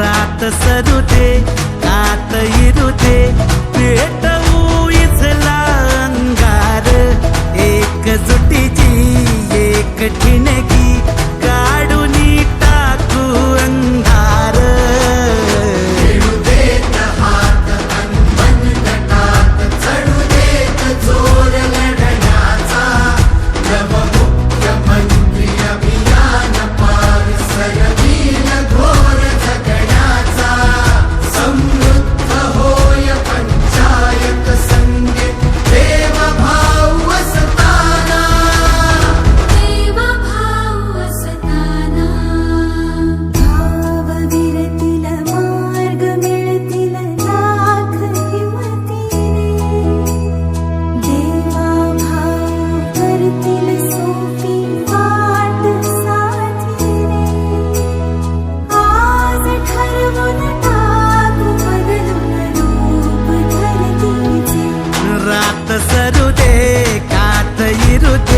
रात सरू दे आत इरू दे पेटवू एक अंगार एक एकठीने ಸರುದೆ ಕಾತ ಇರುತ್ತ